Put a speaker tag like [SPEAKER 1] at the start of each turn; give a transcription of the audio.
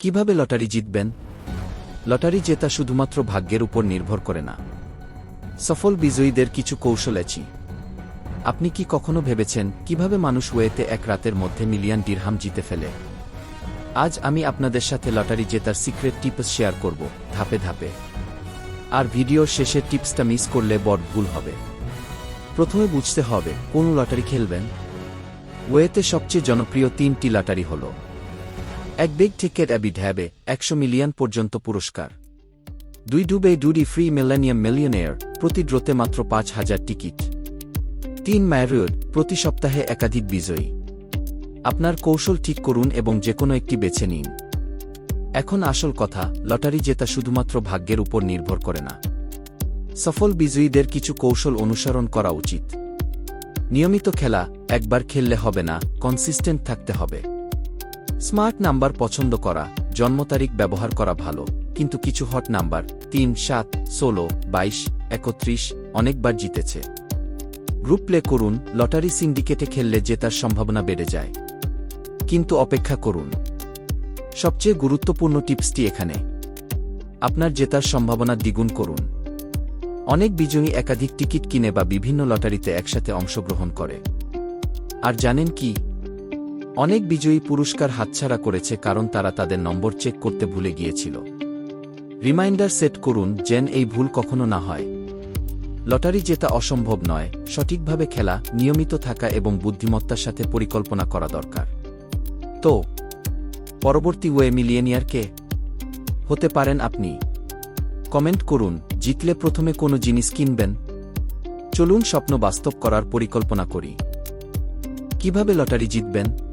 [SPEAKER 1] কীভাবে লটারি জিতবেন? লটারি জেতা শুধুমাত্র ভাগ্যের উপর নির্ভর করে না। সফল বিজয়ীদের কিছু কৌশল আছে। আপনি কি কখনো ভেবেছেন কীভাবে মানুষ ওয়েতে এক রাতের মধ্যে মিলিয়ন ডিরহাম জিতে ফেলে? আজ আমি আপনাদের সাথে লটারি জেতার সিক্রেট টিপস শেয়ার করব, ধাপে ধাপে। আর ভিডিওর শেষের টিপসটা মিস করলে বড় ভুল হবে। প্রথমে বুঝতে হবে, কোন লটারি খেলবেন? ওয়েতে সবচেয়ে জনপ্রিয় তিনটি লটারি হল এক বিগ টিকেট অ্যাবি ঢ্যাবে একশো মিলিয়ন পর্যন্ত পুরস্কার। দুই ডুবে ডুডি ফ্রি মিলেনিয়াম মিলিয়নেয়ার প্রতি ড্রোতে মাত্র পাঁচ হাজার টিকিট। তিন ম্যারিয়ড প্রতি সপ্তাহে একাধিক বিজয়ী। আপনার কৌশল ঠিক করুন এবং যে কোনো একটি বেছে নিন। এখন আসল কথা, লটারি জেতা শুধুমাত্র ভাগ্যের উপর নির্ভর করে না। সফল বিজয়ীদের কিছু কৌশল অনুসরণ করা উচিত। নিয়মিত খেলা, একবার খেললে হবে না কনসিস্টেন্ট থাকতে হবে। স্মার্ট নাম্বার পছন্দ করা, জন্ম তারিখ ব্যবহার করা ভালো, কিন্তু কিছু হট নাম্বার, তিন, সাত, ষোলো, বাইশ, একত্রিশ, অনেকবার জিতেছে। গ্রুপ প্লে করুন, লটারি সিন্ডিকেটে খেললে জেতার সম্ভাবনা বেড়ে যায়। কিন্তু অপেক্ষা করুন। সবচেয়ে গুরুত্বপূর্ণ টিপসটি এখানে। আপনার জেতার সম্ভাবনা দ্বিগুণ করুন। অনেক বিজয়ী একাধিক টিকিট কিনে বা বিভিন্ন লটারিতে একসাথে অংশগ্রহণ করে। আর জানেন কি? অনেক বিজয়ী পুরস্কার হাতছাড়া করেছে কারণ তারা তাদের নম্বর চেক করতে ভুলে গিয়েছিল। রিমাইন্ডার সেট করুন যেন এই ভুল কখনো না হয়। লটারি জেতা অসম্ভব নয়, সঠিকভাবে খেলা, নিয়মিত থাকা এবং বুদ্ধিমত্তার সাথে পরিকল্পনা করা দরকার। তো, পরবর্তী ওয়ে মিলিয়নিয়ারকে? হতে পারেন আপনি। কমেন্ট করুন, জিতলে প্রথমে কোনো জিনিস কিনবেন? চলুন স্বপ্ন বাস্তব করার পরিকল্পনা করি। কীভাবে লটারি জিতবেন?